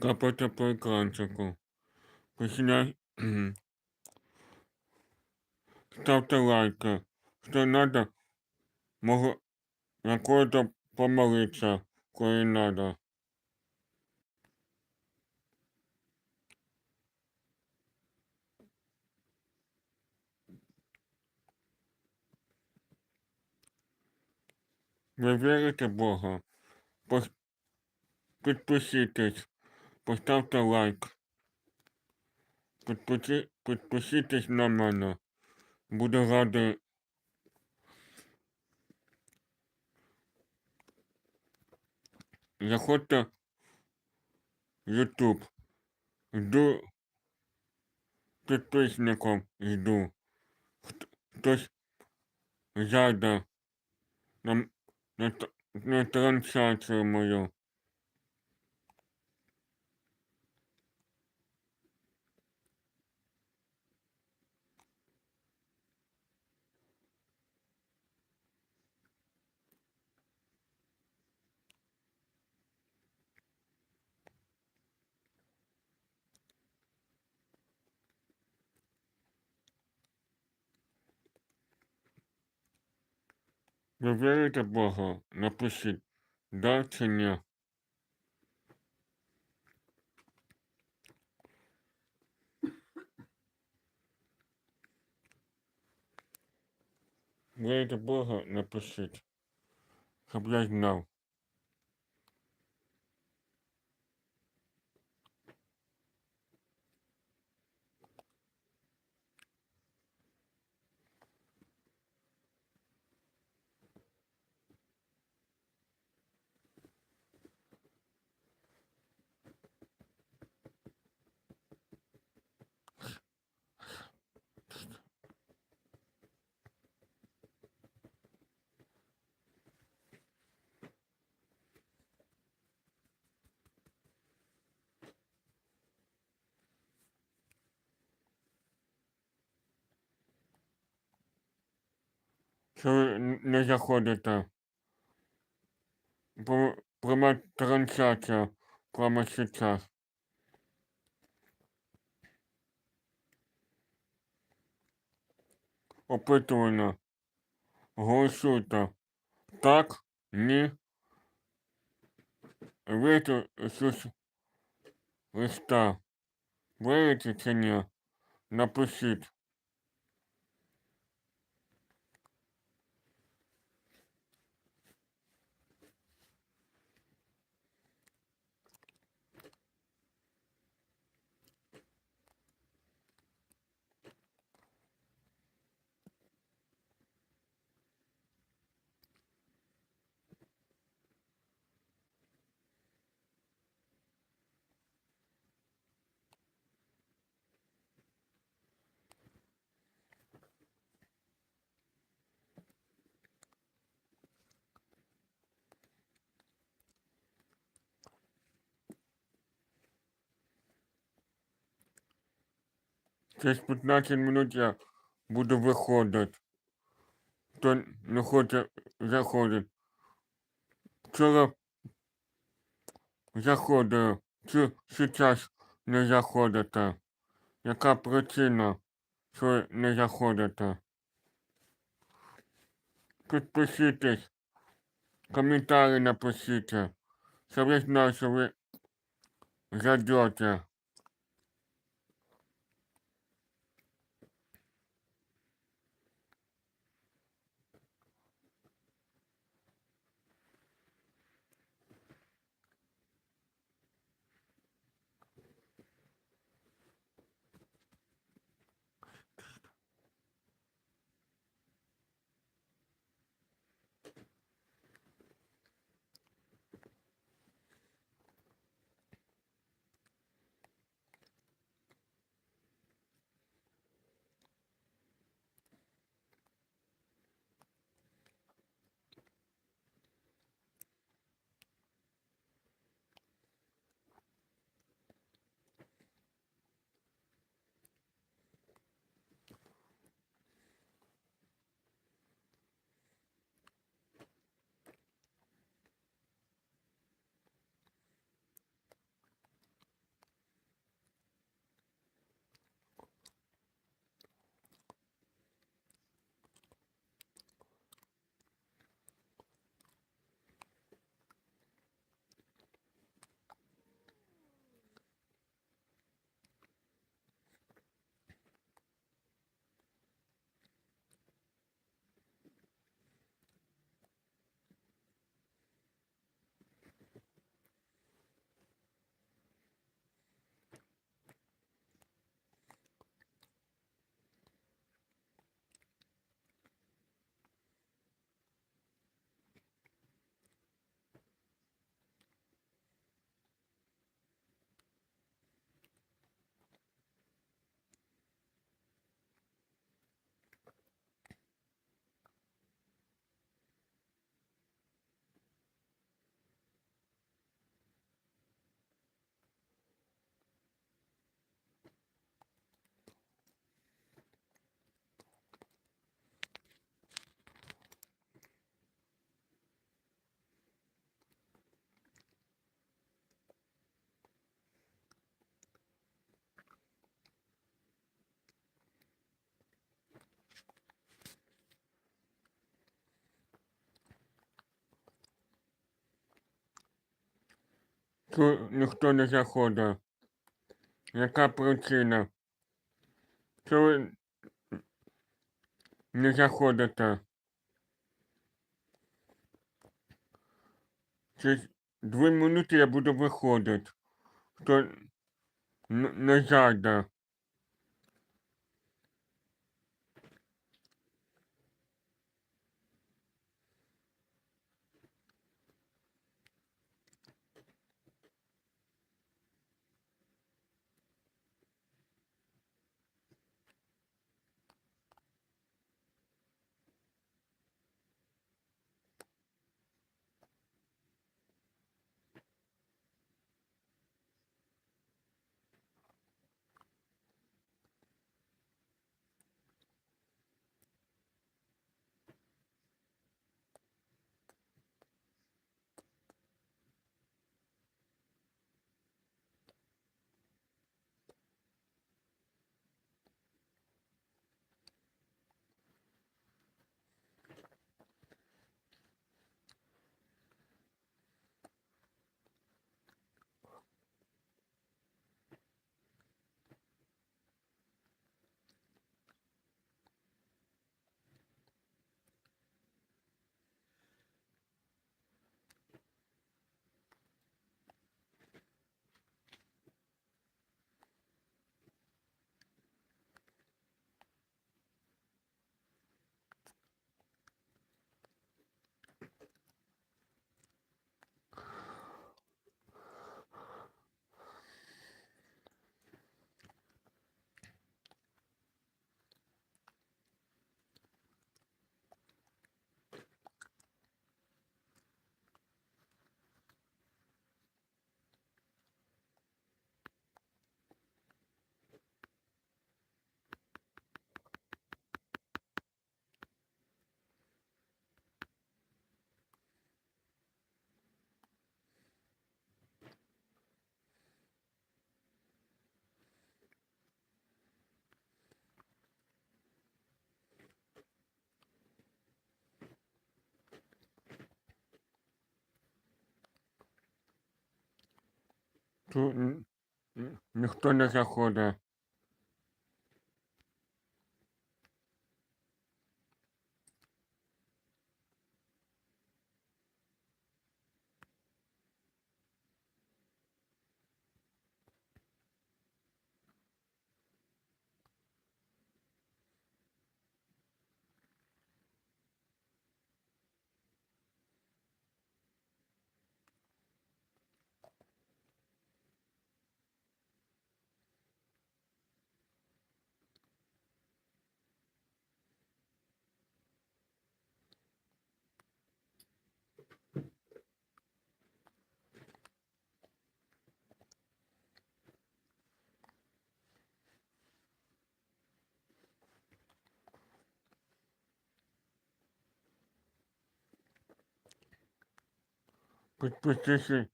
капайте по екранчику. Починай. Ставте лайки. Що надо, можу на кого-то помолитися, коли надо. Ви вірите Бога? Підпишітесь, поставте лайк. Підпиші... Підпишітесь на мене. Буду радий. Заходьте в YouTube. Жду підписником жду. Хтось зайде на, на, на трансляцію мою. Ви вірите Бога? Напишіть, да чи ні. Вірите Бога? Напишіть. Щоб я знав. Що ви не заходите? Пряма трансляція прямо сейчас. Опитування. Голосуйте. Так? Ні? Вірите в Ісус Христа? Вірите чи ні? Напишіть. Через 15 минут я буду виходити. Хто не хоче заходити. Вчора заходив. Чи зараз не заходите? Яка причина, що не заходите? Підпишітесь, коментарі напишіть, щоб я знав, що ви зайдете. Тут ніхто не заходить. Яка причина? Що ви не заходите? Через дві минути я буду виходити. Хто не зайде. Ніхто не заходить. Підпишіться,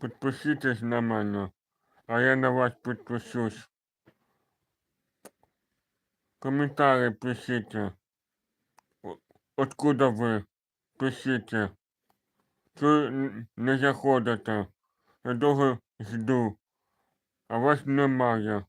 підпишіться на мене, а я на вас підпишусь. Коментарі пишіть. Откуда ви? Пишіть. Н- не заходите? Я довго жду, а вас немає.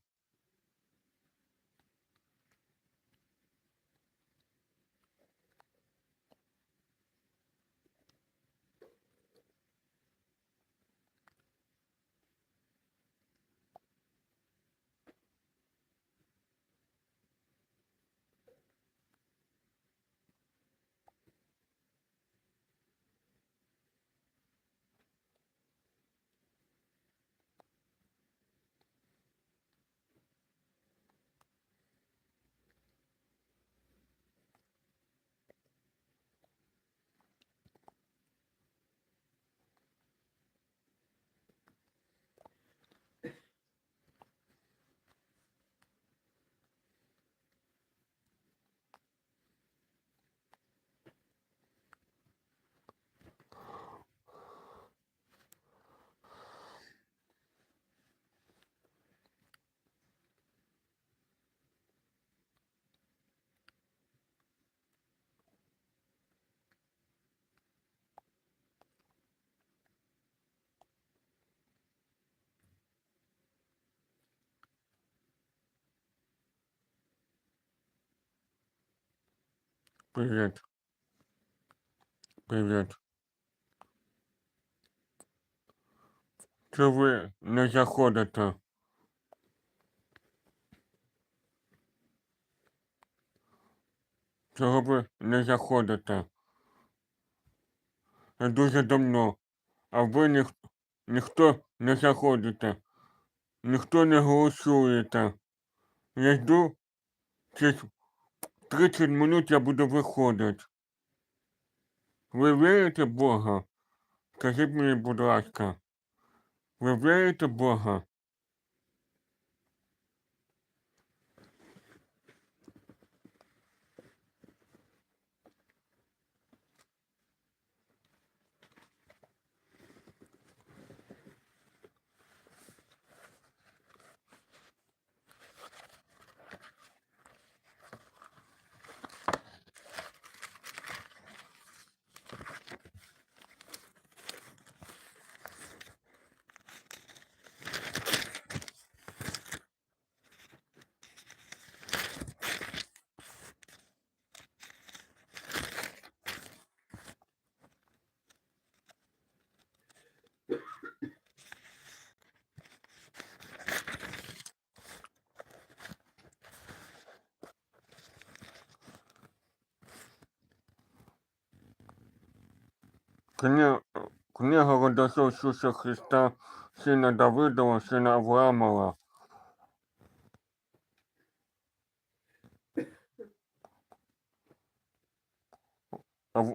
Привіт. Привіт. Чи ви не заходите? Чого ви не заходите? Я дуже давно, а ви ніх, ніхто не заходите, ніхто не голосуєте. Я жду, через 30 минут я буду виходити. Ви вірите Бога? Скажіть мені, будь ласка, ви вірите Бога? Книга, книга родослов Иисуса Христа, сына Давидова, сына Авраамова. Ав...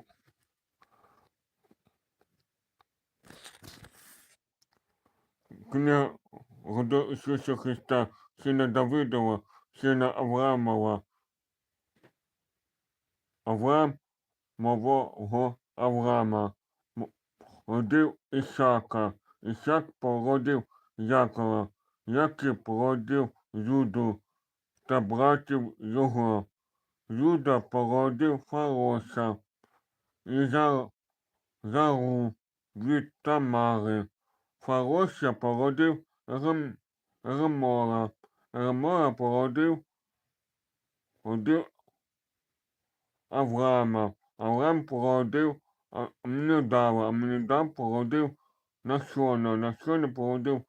Книга рода Иисуса Христа, сына Давидова, сына Авраамова. Авраам, мого Авраама. Родив Ісака. Ісак породив Якова. Яків породив Юду та братів його. Юда породив Фароса і за, Зару від Тамари. Фароса породив Рем, Ремора. Ремора породив Авраама. Авраам породив А- Амнідава. Амнідав породив Насона. Насона породив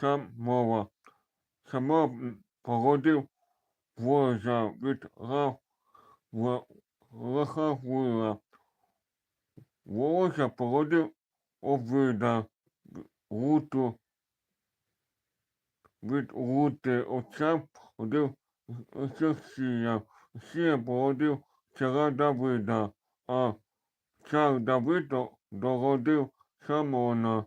Самова. М, породив Воза від Рахавула. Воза породив Овида. Руту від Рути. Отця породив Сосія. Сія породив цара Давида. А цар Давид до- дородив Самона.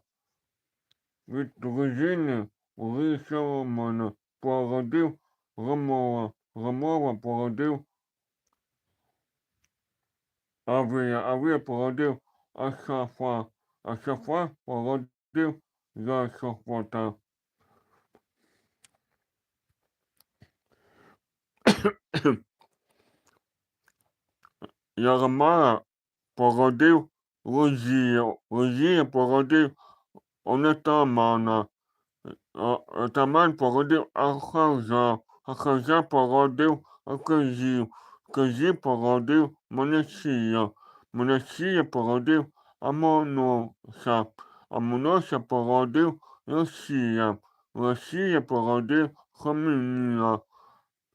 Від дружини Ури Соломона породив Ромова. Ромова породив Авія. Авія породив Асафа. Асафа породив Засофота. Ярмара породив Лозію. Лозія породив Онетамана. А- Атаман породив Ахаза. Ахаза породив Аказів. Казів породив Монесія. Монесія породив Амоноса. Амоноса породив Росія. Росія породив Хамінія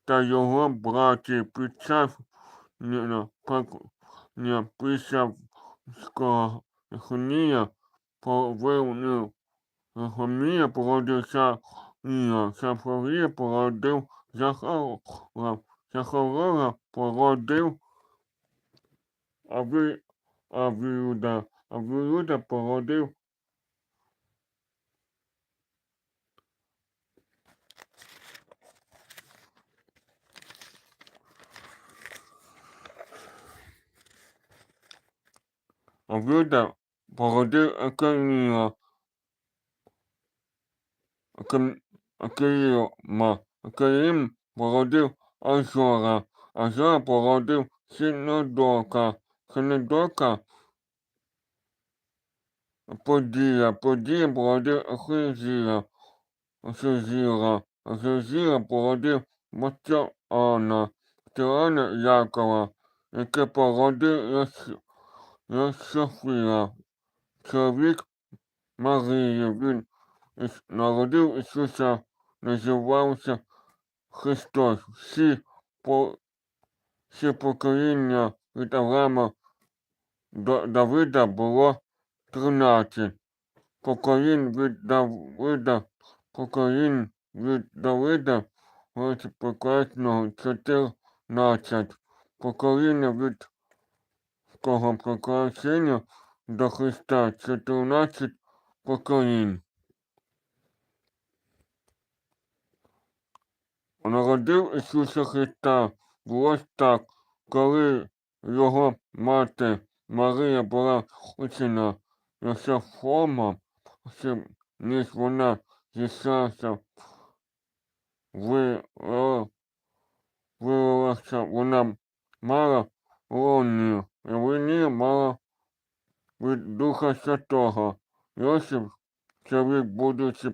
та його братів під час не- пак- не- Писавського Хонія повинив Хомія породив Сафія, Сафарія породив Захарова, Захарова породив Авіуда, Авіуда породив Авіуда породив Акам- Акаліма, Акалім породив Азора, Азора породив Синодока, Синодока Подія, Подія породив Ахизія, Ахизіра, Ахизіра породив Матіана, Матіана Якова, яке породив Йос- Йосифія, чоловік Марії. Він народив Ісуса, називався Христос. Всі, по, всі покоління від Авраама до Давида було 13. Поколінь від Давида, поколінь від Давида, ось прекрасного 14. Покоління від того прекрасення до Христа 14 поколінь. Народив Ісуса Христа. Було так, коли його мати Марія була учена Йосифома, ніж вона зійшлася, виявилася, вона мала лонію, і в ній мала від Духа Святого. Йосиф, чоловік будучи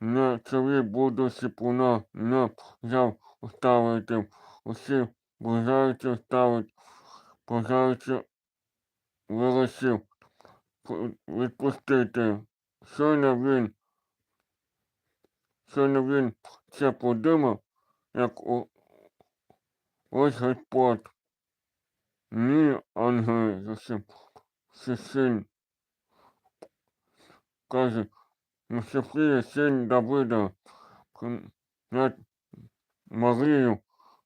не чоловік будучи плуна, не взяв ставити, усі бажаючи ставить, бажаючи вирішив відпустити. Щойно він, щойно він це подумав, як ось Господь. Ні, ангел, зовсім, що син, каже, Софія, син Давида, над Марію,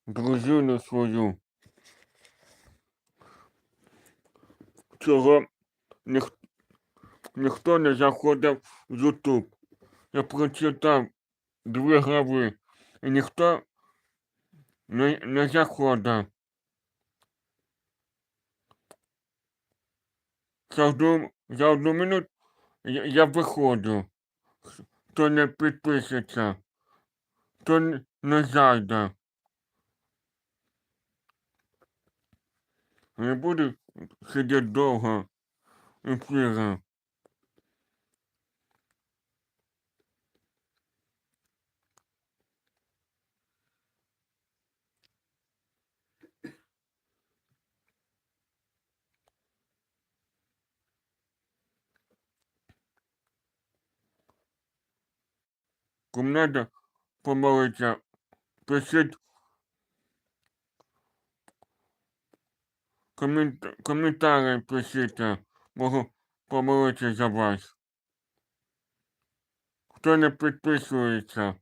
дружину свою. Цього ніх, ніхто не заходив в Ютуб. Я прочитав дві глави, і ніхто не, не заходив. За одну, за одну минуту я, я виходжу. Хто не підпишеться, то н- не зайде. Не буду сидіти довго ефіри. Кому надо помолитися, пишіть комент, коментарі пишіть, можу помолитися за вас. Хто не підписується,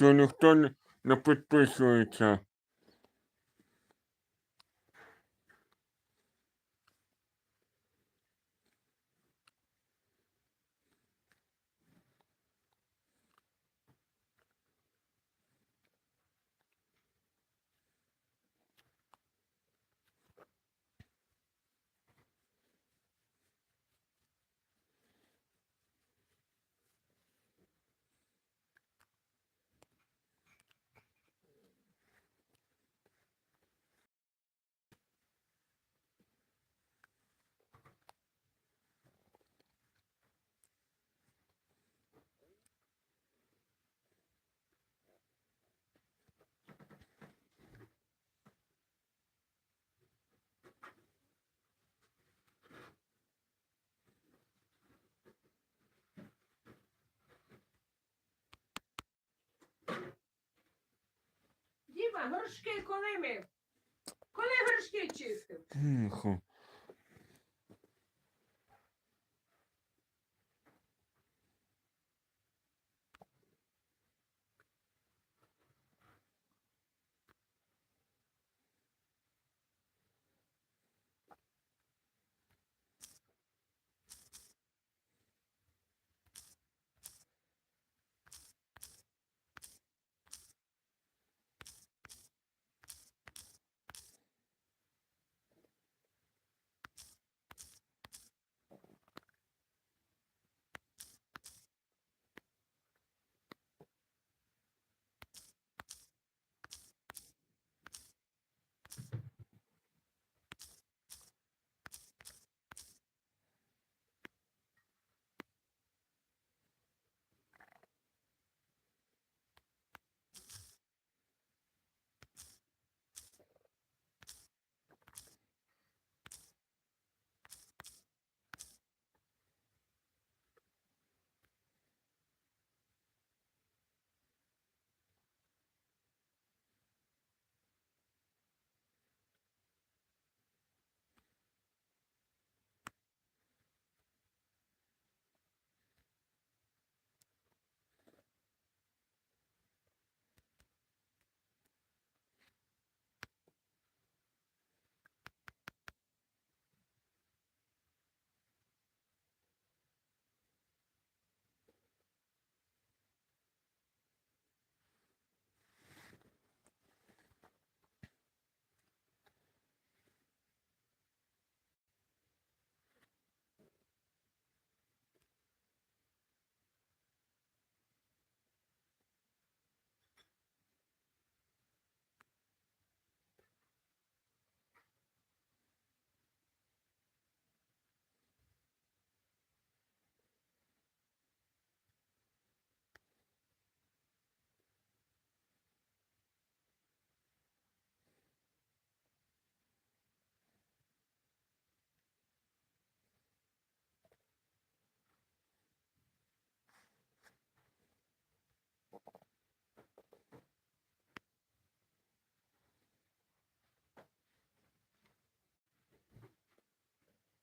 що ніхто не, підписується. Горшки коли ми? Коли горшки чистив? Тихо.